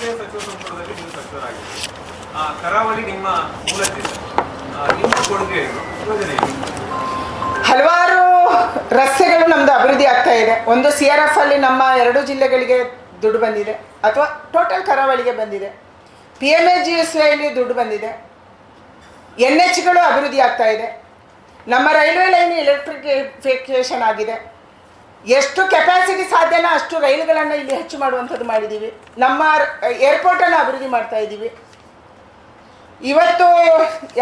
ಸಚಿವ ಸಂಪುಟದಲ್ಲಿ ನೀವು ಸಚಿವರಾಗಿದ್ದೀರಿ ಕರಾವಳಿ ನಿಮ್ಮ ಮೂಲ ನಿಮ್ಮ ಕೊಡುಗೆ ಯೋಜನೆ ಹಲವಾರು ರಸ್ತೆಗಳು ನಮ್ದು ಅಭಿವೃದ್ಧಿ ಆಗ್ತಾ ಇದೆ. ಒಂದು ಸಿ ಆರ್ ಎಫ್ ಅಲ್ಲಿ ನಮ್ಮ ಎರಡು ಜಿಲ್ಲೆಗಳಿಗೆ ದುಡ್ಡು ಬಂದಿದೆ. ಅಥವಾ ಟೋಟಲ್ ಕರಾವಳಿಗೆ ಬಂದಿದೆ. P M A G S ವೈಲಿ ದುಡ್ಡು ಬಂದಿದೆ. ಎನ್ ಎಚ್ಗಳು ಅಭಿವೃದ್ಧಿ ಆಗ್ತಾ ಇದೆ. ನಮ್ಮ ರೈಲ್ವೆ ಲೈನ್ ಎಲೆಕ್ಟ್ರಿಫಿಕೇಶನ್ ಆಗಿದೆ. ಎಷ್ಟು ಕೆಪಾಸಿಟಿ ಸಾಧ್ಯನೋ ಅಷ್ಟು ರೈಲುಗಳನ್ನು ಇಲ್ಲಿ ಹೆಚ್ಚು ಮಾಡುವಂಥದ್ದು ಮಾಡಿದ್ದೀವಿ. ನಮ್ಮ ಏರ್ಪೋರ್ಟನ್ನು ಅಭಿವೃದ್ಧಿ ಮಾಡ್ತಾ ಇದ್ದೀವಿ. ಇವತ್ತು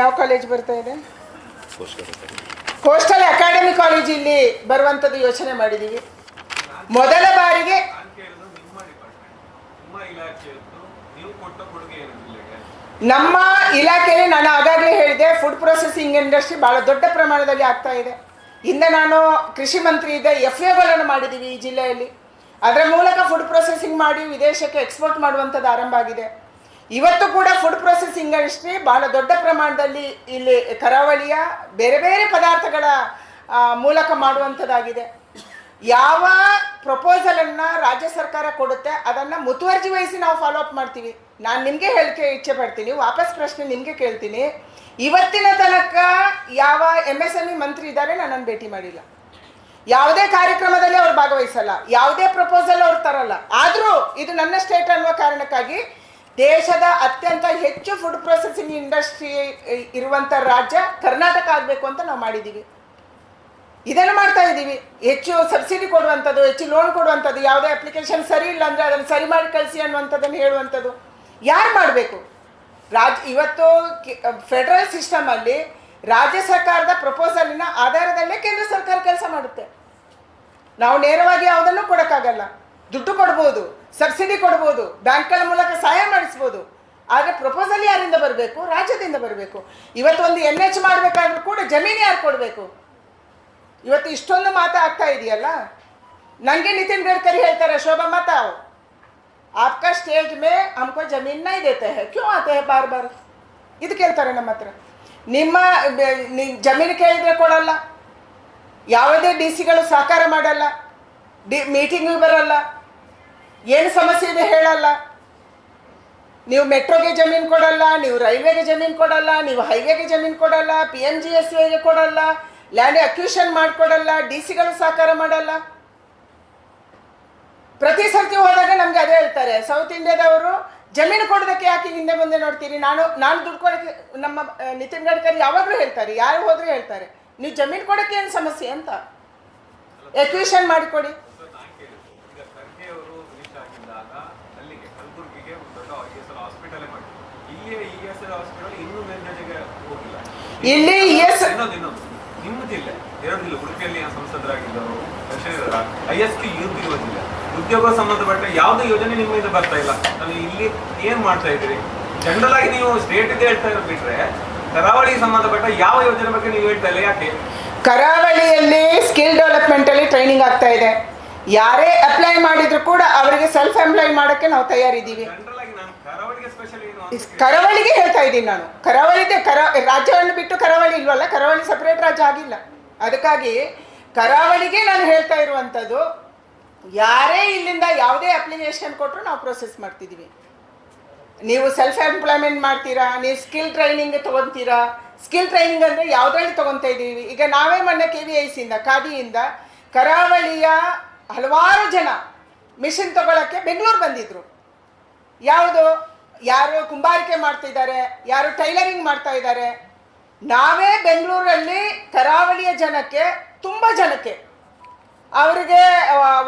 ಯಾವ ಕಾಲೇಜ್ ಬರ್ತಾ ಇದೆ? ಕೋಸ್ಟಲ್ ಅಕಾಡೆಮಿ ಕಾಲೇಜ್ ಇಲ್ಲಿ ಬರುವಂಥದ್ದು ಯೋಚನೆ ಮಾಡಿದ್ದೀವಿ. ಮೊದಲ ಬಾರಿಗೆ ನಮ್ಮ ಇಲಾಖೆಯಲ್ಲಿ ನಾನು ಆಗಾಗಲೇ ಹೇಳಿದೆ ಫುಡ್ ಪ್ರೊಸೆಸಿಂಗ್ ಇಂಡಸ್ಟ್ರಿ ಭಾಳ ದೊಡ್ಡ ಪ್ರಮಾಣದಲ್ಲಿ ಆಗ್ತಾ ಇದೆ. ಹಿಂದೆ ನಾನು ಕೃಷಿ ಮಂತ್ರಿ ಇದ್ದೆ ಎಫ್ ಎಗಳನ್ನು ಮಾಡಿದ್ದೀವಿ ಈ ಜಿಲ್ಲೆಯಲ್ಲಿ. ಅದರ ಮೂಲಕ ಫುಡ್ ಪ್ರೊಸೆಸಿಂಗ್ ಮಾಡಿ ವಿದೇಶಕ್ಕೆ ಎಕ್ಸ್ಪೋರ್ಟ್ ಮಾಡುವಂಥದ್ದು ಆರಂಭ ಆಗಿದೆ. ಇವತ್ತು ಕೂಡ ಫುಡ್ ಪ್ರೊಸೆಸಿಂಗ್ ಇಂಡಸ್ಟ್ರಿ ಬಹಳ ದೊಡ್ಡ ಪ್ರಮಾಣದಲ್ಲಿ ಇಲ್ಲಿ ಕರಾವಳಿಯ ಬೇರೆ ಬೇರೆ ಪದಾರ್ಥಗಳ ಮೂಲಕ ಮಾಡುವಂಥದ್ದಾಗಿದೆ. ಯಾವ ಪ್ರಪೋಸಲನ್ನು ರಾಜ್ಯ ಸರ್ಕಾರ ಕೊಡುತ್ತೆ, ಅದನ್ನು ಮುತುವರ್ಜಿ ವಹಿಸಿ ನಾವು ಫಾಲೋ ಅಪ್ ಮಾಡ್ತೀವಿ. ನಾನು ನಿಮಗೆ ಹೇಳಿಕೆ ಇಚ್ಛೆ ಪಡ್ತೀನಿ, ವಾಪಸ್ ಪ್ರಶ್ನೆ ನಿಮಗೆ ಕೇಳ್ತೀನಿ. ಇವತ್ತಿನ ತನಕ ಯಾವ ಎಂ ಎಸ್ ಎಂ ಇ ಮಂತ್ರಿ ಇದ್ದಾರೆ ನನ್ನನ್ನು ಭೇಟಿ ಮಾಡಿಲ್ಲ. ಯಾವುದೇ ಕಾರ್ಯಕ್ರಮದಲ್ಲಿ ಅವ್ರು ಭಾಗವಹಿಸಲ್ಲ, ಯಾವುದೇ ಪ್ರಪೋಸಲ್ ಅವ್ರು ತರಲ್ಲ. ಆದರೂ ಇದು ನನ್ನ ಸ್ಟೇಟ್ ಅನ್ನುವ ಕಾರಣಕ್ಕಾಗಿ ದೇಶದ ಅತ್ಯಂತ ಹೆಚ್ಚು ಫುಡ್ ಪ್ರೊಸೆಸಿಂಗ್ ಇಂಡಸ್ಟ್ರಿ ಇರುವಂಥ ರಾಜ್ಯ ಕರ್ನಾಟಕ ಆಗಬೇಕು ಅಂತ ನಾವು ಮಾಡಿದ್ದೀವಿ ಇದನ್ನು ಮಾಡ್ತಾ ಇದ್ದೀವಿ. ಹೆಚ್ಚು ಸಬ್ಸಿಡಿ ಕೊಡುವಂಥದ್ದು, ಹೆಚ್ಚು ಲೋನ್ ಕೊಡುವಂಥದ್ದು, ಯಾವುದೇ ಅಪ್ಲಿಕೇಶನ್ ಸರಿ ಇಲ್ಲ ಅಂದರೆ ಅದನ್ನು ಸರಿ ಮಾಡಿ ಕಳಿಸಿ ಅನ್ನುವಂಥದ್ದನ್ನು ಹೇಳುವಂಥದ್ದು. ಯಾರು ಮಾಡಬೇಕು? ರಾಜ್, ಇವತ್ತು ಫೆಡರಲ್ ಸಿಸ್ಟಮಲ್ಲಿ ರಾಜ್ಯ ಸರ್ಕಾರದ ಪ್ರಪೋಸಲಿನ ಆಧಾರದಲ್ಲೇ ಕೇಂದ್ರ ಸರ್ಕಾರ ಕೆಲಸ ಮಾಡುತ್ತೆ. ನಾವು ನೇರವಾಗಿ ಯಾವುದನ್ನು ಕೊಡೋಕ್ಕಾಗಲ್ಲ. ದುಡ್ಡು ಕೊಡ್ಬೋದು ಸಬ್ಸಿಡಿ ಕೊಡ್ಬೋದು, ಬ್ಯಾಂಕ್ಗಳ ಮೂಲಕ ಸಹಾಯ ಮಾಡಿಸ್ಬೋದು. ಆದರೆ ಪ್ರಪೋಸಲ್ ಯಾರಿಂದ ಬರಬೇಕು? ರಾಜ್ಯದಿಂದ ಬರಬೇಕು. ಇವತ್ತು ಒಂದು ಎನ್ ಎಚ್ ಮಾಡಬೇಕಾದ್ರೂ ಕೂಡ ಜಮೀನು ಯಾರು ಕೊಡಬೇಕು? ಇವತ್ತು ಇಷ್ಟೊಂದು ಮಾತು ಆಗ್ತಾ ಇದೆಯಲ್ಲ ನನಗೆ ನಿತಿನ್ ಗಡ್ಕರಿ ಹೇಳ್ತಾರೆ ಶೋಭಾ ಮಾತಾವ್ आपका स्टेट में हमको जमीन नहीं देते हैं क्यों आते हैं बार बार ಇದು ಕೇಳ್ತಾರೆ ನಮ್ಮ ಹತ್ರ ನಿಮ್ಮ ಬೆ- ನಿ- ಜಮೀನು ಕೇಳಿದ್ರೆ ಕೊಡಲ್ಲ ಯಾವುದೇ ಡಿ ಸಿಗಳು ಸಹಕಾರ ಮಾಡಲ್ಲ ಡಿ ಮೀಟಿಂಗಿಗೆ ಬರಲ್ಲ ಏನು ಸಮಸ್ಯೆ ಇದೆ ಹೇಳಲ್ಲ ನೀವು ಮೆಟ್ರೋಗೆ ಜಮೀನು ಕೊಡಲ್ಲ ನೀವು ರೈಲ್ವೆಗೆ ಜಮೀನು ಕೊಡಲ್ಲ ನೀವು ಹೈವೇಗೆ ಜಮೀನು ಕೊಡಲ್ಲ ಪಿ ಎಮ್ ಜಿ ಎಸ್ ವೈಗೆ ಕೊಡಲ್ಲ ಲ್ಯಾಂಡ್ ಅಕ್ಯೂಷನ್ ಮಾಡಿಕೊಡಲ್ಲ ಡಿ ಸಿಗಳು ಸಹಕಾರ ಮಾಡಲ್ಲ. ಪ್ರತಿ ಸರ್ತಿ ಹೋದಾಗ ನಮ್ಗೆ ಅದೇ ಹೇಳ್ತಾರೆ ಸೌತ್ ಇಂಡಿಯಾದವರು ಜಮೀನು ಕೊಡೋದಕ್ಕೆ ಯಾಕೆ ಹಿಂದೆ ಮುಂದೆ ನೋಡ್ತೀರಿ? ನಾನು ನಾನು ದುಡ್ಡು ಕೊಡೋಕ್ಕೆ ನಮ್ಮ ನಿತಿನ್ ಗಡ್ಕರಿ ಯಾವಾಗಲೂ ಹೇಳ್ತಾರೆ ಯಾರು ಹೋದ್ರೂ ಹೇಳ್ತಾರೆ ನೀವು ಜಮೀನು ಕೊಡೋಕ್ಕೆ ಏನು ಸಮಸ್ಯೆ ಅಂತ. ಎಕ್ವಿಷನ್ ಮಾಡಿಕೊಡಿ. ಇಲ್ಲಿ ದೊಡ್ಡ ಇ ಎಸ್ ಇಲ್ಲ ಇಲ್ಲಿ ನಿಮ್ಮ ಜಿಲ್ಲೆ ಎರಡು ಜಿಲ್ಲೆ ಉಡುಪಿಯಲ್ಲಿ ಸಂಸದರಾಗಿದ್ದರು ಐ ಎಸ್ ಪಿ ಇರುವ ಜಿಲ್ಲೆ ಉದ್ಯೋಗ ಸಂಬಂಧಪಟ್ಟ ಯಾವುದೇ ಯೋಜನೆ ನಿಮ್ಮಿಂದ ಬರ್ತಾ ಇಲ್ಲ. ನಾನು ಇಲ್ಲಿ ಏನ್ ಮಾಡ್ತಾ ಇದ್ದೀರಿ? ಜನರಲ್ ಆಗಿ ನೀವು ಸ್ಟೇಟ್ ಇದೆ ಹೇಳ್ತಾ ಇರೋ ಬಿಟ್ರೆ ಕರಾವಳಿ ಸಂಬಂಧಪಟ್ಟ ಯಾವ ಯೋಜನೆ ಬಗ್ಗೆ ನೀವು ಹೇಳ್ತಾ ಇಲ್ಲ ಯಾಕೆ? ಕರಾವಳಿಯಲ್ಲಿ ಸ್ಕಿಲ್ ಡೆವಲಪ್ಮೆಂಟ್ ಅಲ್ಲಿ ಟ್ರೈನಿಂಗ್ ಆಗ್ತಾ ಇದೆ. ಯಾರೇ ಅಪ್ಲೈ ಮಾಡಿದ್ರು ಕೂಡ ಅವರಿಗೆ ಸೆಲ್ಫ್ ಎಂಪ್ಲಾಯ್ ಮಾಡೋಕ್ಕೆ ನಾವು ತಯಾರಿದ್ದೀವಿ. ಕರಾವಳಿಗೆ ಹೇಳ್ತಾ ಇದ್ದೀನಿ ನಾನು. ಕರಾವಳಿದೆ ಕರ, ರಾಜ್ಯವನ್ನು ಬಿಟ್ಟು ಕರಾವಳಿ ಇಲ್ವಲ್ಲ? ಕರಾವಳಿ ಸಪ್ರೇಟ್ ರಾಜ್ಯ ಆಗಿಲ್ಲ. ಅದಕ್ಕಾಗಿ ಕರಾವಳಿಗೆ ನಾನು ಹೇಳ್ತಾ ಇರುವಂಥದ್ದು, ಯಾರೇ ಇಲ್ಲಿಂದ ಯಾವುದೇ ಅಪ್ಲಿಕೇಶನ್ ಕೊಟ್ಟರು ನಾವು ಪ್ರೊಸೆಸ್ ಮಾಡ್ತಿದ್ದೀವಿ. ನೀವು ಸೆಲ್ಫ್ ಎಂಪ್ಲಾಯ್ಮೆಂಟ್ ಮಾಡ್ತೀರಾ? ನೀವು ಸ್ಕಿಲ್ ಟ್ರೈನಿಂಗ್ ತೊಗೊತೀರಾ? ಸ್ಕಿಲ್ ಟ್ರೈನಿಂಗ್ ಅಂದರೆ ಯಾವುದ್ರಲ್ಲಿ ತೊಗೊತಾ ಇದ್ದೀವಿ? ಈಗ ನಾವೇ ಮೊನ್ನೆ ಕೆ ವಿ ಐ ಸಿಯಿಂದ ಖಾದಿಯಿಂದ ಕರಾವಳಿಯ ಹಲವಾರು ಜನ ಮಿಷನ್ ತಗೊಳ್ಳೋಕ್ಕೆ ಬೆಂಗಳೂರು ಬಂದಿದ್ರು. ಯಾವುದು? ಯಾರು ಕುಂಬಾರಿಕೆ ಮಾಡ್ತಿದ್ದಾರೆ ಯಾರು ಟೈಲರಿಂಗ್ ಮಾಡ್ತಾ ಇದ್ದಾರೆ. ನಾವೇ ಬೆಂಗಳೂರಲ್ಲಿ ಕರಾವಳಿಯ ಜನಕ್ಕೆ, ತುಂಬ ಜನಕ್ಕೆ ಅವರಿಗೆ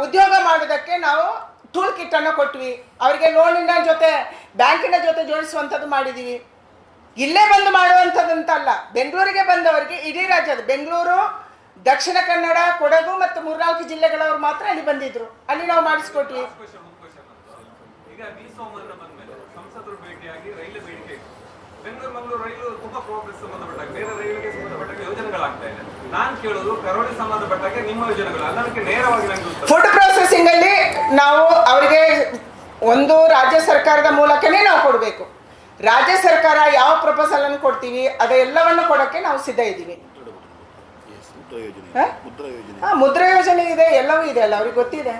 ಉದ್ಯೋಗ ಮಾಡೋದಕ್ಕೆ ನಾವು ಟೂಲ್ ಕಿಟ್ಟನ್ನು ಕೊಟ್ವಿ. ಅವರಿಗೆ ಲೋನಿನ ಜೊತೆ ಬ್ಯಾಂಕಿನ ಜೊತೆ ಜೋಡಿಸುವಂಥದ್ದು ಮಾಡಿದ್ದೀವಿ ಇಲ್ಲೇ ಬಂದು ಮಾಡುವಂಥದ್ದಂತಲ್ಲ, ಬೆಂಗಳೂರಿಗೆ ಬಂದವರಿಗೆ ಇಡೀ ರಾಜ್ಯದ, ಬೆಂಗಳೂರು, ದಕ್ಷಿಣ ಕನ್ನಡ, ಕೊಡಗು ಮತ್ತು ಮೂರ್ನಾಲ್ಕು ಜಿಲ್ಲೆಗಳವರು ಮಾತ್ರ ಅಲ್ಲಿ ಬಂದಿದ್ರು. ಅಲ್ಲಿ ನಾವು ಮಾಡಿಸ್ಕೊಟ್ವಿ question, ಒಂದು question ಅಂತ. ಈಗ ವಿ ಸೋಮಣ್ಣ ಬಂದ್ಮೇಲೆ ಸಂಸದರು ಭೇಟಿಯಾಗಿ ರೈಲು ಬೇಡಿಕೆ ಬೆಂಗಳೂರು ಮಂಗಳೂರು ರೈಲು ತುಂಬಾ ಪ್ರೋಗ್ರೆಸ್ ಸಂಬಂಧಪಟ್ಟಾಗ ಬೇರೆ ರೈಲಿಗೆ ಸಂಬಂಧಪಟ್ಟಾಗ ಯೋಜನೆಗಳಾಗ್ತಾ ಇದೆ. ನಾನ್ ಕೇಳೋದು ಕರಾವಳಿ ಸಂಬಂಧಪಟ್ಟಾಗ ನಿಮ್ಮ ಯೋಜನೆಗಳು ಅದಕ್ಕೆ ನೇರವಾಗಿ ನಂಗೆ ಉತ್ತರ. ಫುಡ್ ಪ್ರೊಸೆಸಿಂಗ್ ಅಲ್ಲಿ ನಾವು ಅವರಿಗೆ ಒಂದು ರಾಜ್ಯ ಸರ್ಕಾರದ ಮೂಲಕನೇ ನಾವು ಕೊಡಬೇಕು. ರಾಜ್ಯ ಸರ್ಕಾರ ಯಾವ ಪ್ರಪೋಸಲ್ ಅನ್ನು ಕೊಡ್ತೀವಿ ಅದೆಲ್ಲವನ್ನು ಕೊಡೋಕ್ಕೆ ನಾವು ಸಿದ್ಧ ಇದ್ದೀವಿ. ಮುದ್ರಾ ಯೋಜನೆ. ಇದೆ ಎಲ್ಲವೂ ಇದೆ ಅಲ್ಲ ಅವ್ರಿಗೆ ಗೊತ್ತಿದೆ.